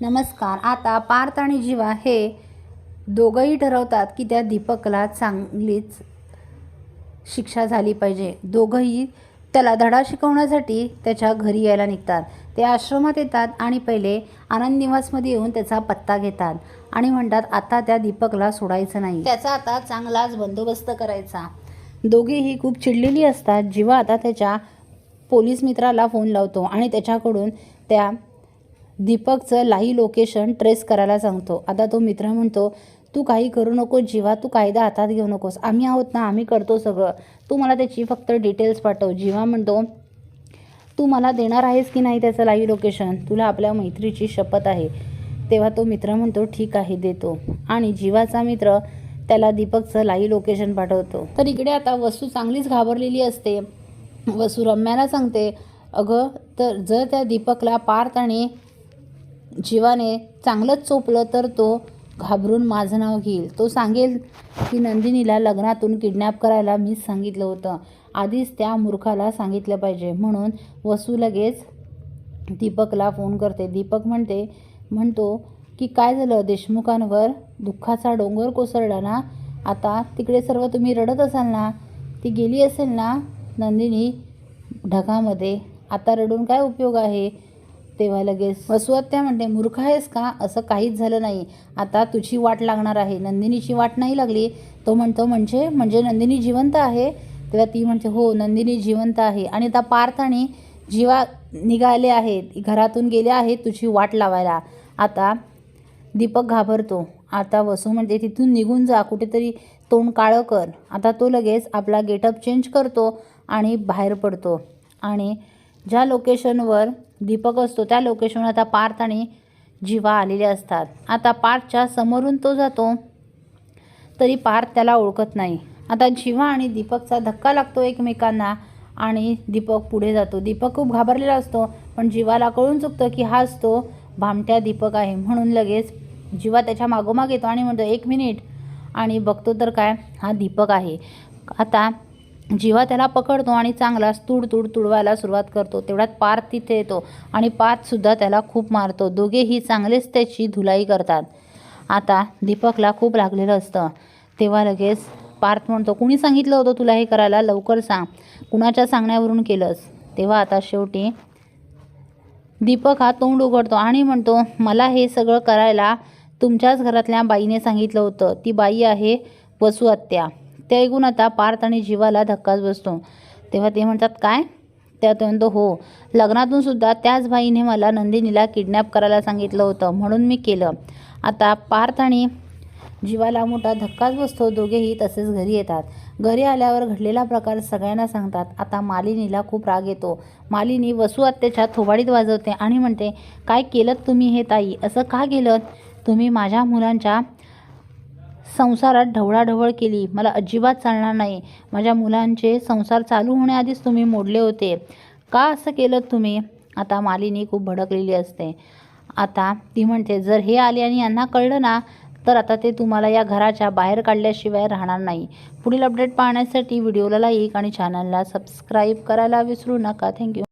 नमस्कार. आता पार्थ आणि जीवा हे दोघंही ठरवतात की त्या दीपकला चांगलीच शिक्षा झाली पाहिजे. दोघंही त्याला धडा शिकवण्यासाठी त्याच्या घरी यायला निघतात. ते आश्रमात येतात आणि पहिले आनंद निवासमध्ये येऊन त्याचा पत्ता घेतात आणि म्हणतात आता त्या दीपकला सोडायचं नाही. त्याचा आता चांगलाच बंदोबस्त करायचा. दोघेही खूप चिडलेली असतात. जीवा आता त्याच्या पोलीस मित्राला फोन लावतो आणि त्याच्याकडून त्या दीपकचं लाईव्ह लोकेशन ट्रेस करायला सांगतो. आता तो मित्र म्हणतो तू काही करू नको जीवा तू कायदा हातात घेऊ नकोस. आम्ही आहोत ना आम्ही करतो सगळं. तू मला त्याची फक्त डिटेल्स पाठव. जीवा म्हणतो तू मला देणार आहेस की नाही त्याचं लाईव्ह लोकेशन तुला आपल्या मैत्रीची शपथ आहे. तेव्हा तो मित्र म्हणतो ठीक आहे देतो. आणि जीवाचा मित्र त्याला दीपकचं लाईव्ह लोकेशन पाठवतो. तर इकडे आता वस्तू चांगलीच घाबरलेली असते. वसू रम्याला सांगते अगं तर जर त्या दीपकला पार्थ आणि जीवाने चांगलंच चोपलं तर तो घाबरून माझं नाव घेईल. तो सांगेल की नंदिनीला लग्नातून किडनॅप करायला मीच सांगितलं होतं. आधीच त्या मूर्खाला सांगितलं पाहिजे. म्हणून वसू लगेच दीपकला फोन करते. दीपक म्हणते म्हणतो की काय झालं? देशमुखांवर दुःखाचा डोंगर कोसळला ना? आता तिकडे सर्व तुम्ही रडत असाल ना? ती गेली असेल ना? नंदिनी ढगामध्ये. आता रडून काय उपयोग आहे? तेव्हा लगेच वसुहत्या म्हणते मूर्ख आहेस का? असं काहीच झालं नाही. आता तुझी वाट लागणार आहे. नंदिनीची वाट नाही लागली. तो म्हणतो म्हणजे म्हणजे नंदिनी जिवंत आहे? तेव्हा ती म्हणते हो नंदिनी जिवंत आहे. आणि आता पार्थ आणि जीवा निघाले आहेत. घरातून गेले आहेत तुझी वाट लावायला. आता दीपक घाबरतो. आता वसू म्हणते तिथून निघून जा. कुठेतरी तोंड काळं कर. आता तो लगेच आपला गेटअप चेंज करतो आणि बाहेर पडतो. आणि ज्या लोकेशनवर दीपक असतो त्या लोकेशनवर आता पार्थ आणि जीवा आलेले असतात. आता पार्थच्या समोरून तो जातो तरी पार्थ त्याला ओळखत नाही. आता जीवा आणि दीपकचा धक्का लागतो एकमेकांना आणि दीपक पुढे जातो. दीपक खूप घाबरलेला असतो पण जीवाला कळून चुकतं की हाच तो भामट्या दीपक आहे. म्हणून लगेच जीवा त्याच्या मागोमाग येतो आणि म्हणतो एक मिनिट. आणि बघतो तर काय हा दीपक आहे. आता जेव्हा त्याला पकडतो आणि चांगलाच तुड तुड तुडवायला सुरुवात करतो तेवढ्यात पार्थ तिथे येतो आणि पार्थसुद्धा त्याला खूप मारतो. दोघेही चांगलेच त्याची धुलाई करतात. आता दीपकला खूप लागलेलं असतं. तेव्हा लगेच पार्थ म्हणतो कुणी सांगितलं होतं तुला हे करायला? लवकर सांग. कुणाच्या सांगण्यावरून केलंस? तेव्हा आता शेवटी दीपक हा तोंड उघडतो आणि म्हणतो मला हे सगळं करायला तुमच्याच घरातल्या बाईने सांगितलं होतं. ती बाई आहे वसुआत्या ते ऐकून आता पार्थ आणि जीवाला धक्काच बसतो. तेव्हा ते म्हणतात काय? त्या तो म्हणतो हो. लग्नातून सुद्धा त्याच बाईने मला नंदिनीला किडनॅप करायला सांगितलं होतं. म्हणून मी केलं. आता पार्थ आणि जीवाला मोठा धक्काच बसतो. दोघेही तसेच घरी येतात. घरी आल्यावर घडलेला प्रकार सगळ्यांना सांगतात. आता मालिनीला खूप राग येतो. मालिनी वसू आत्याच्या थोबाडीत वाजवते आणि म्हणते काय केलं तुम्ही हे ताई? असं का केलं तुम्ही माझ्या मुलांच्या संसारात ढवळाढवळ केली. मला अजिबात चालणार नाही. माझ्या मुलांचे संसार चालू होण्याआधीच तुम्ही मोडले होते. का असं केलं तुम्ही? आता मालिनी खूप भडकलेली असते. आता ती म्हणते जर हे आले आणि यांना कळलं ना तर आता ते तुम्हाला या घराच्या बाहेर काढल्याशिवाय राहणार नाही. पुढील अपडेट पाहण्यासाठी व्हिडिओला लाईक आणि चॅनलला सबस्क्राईब करायला विसरू नका. थँक्यू.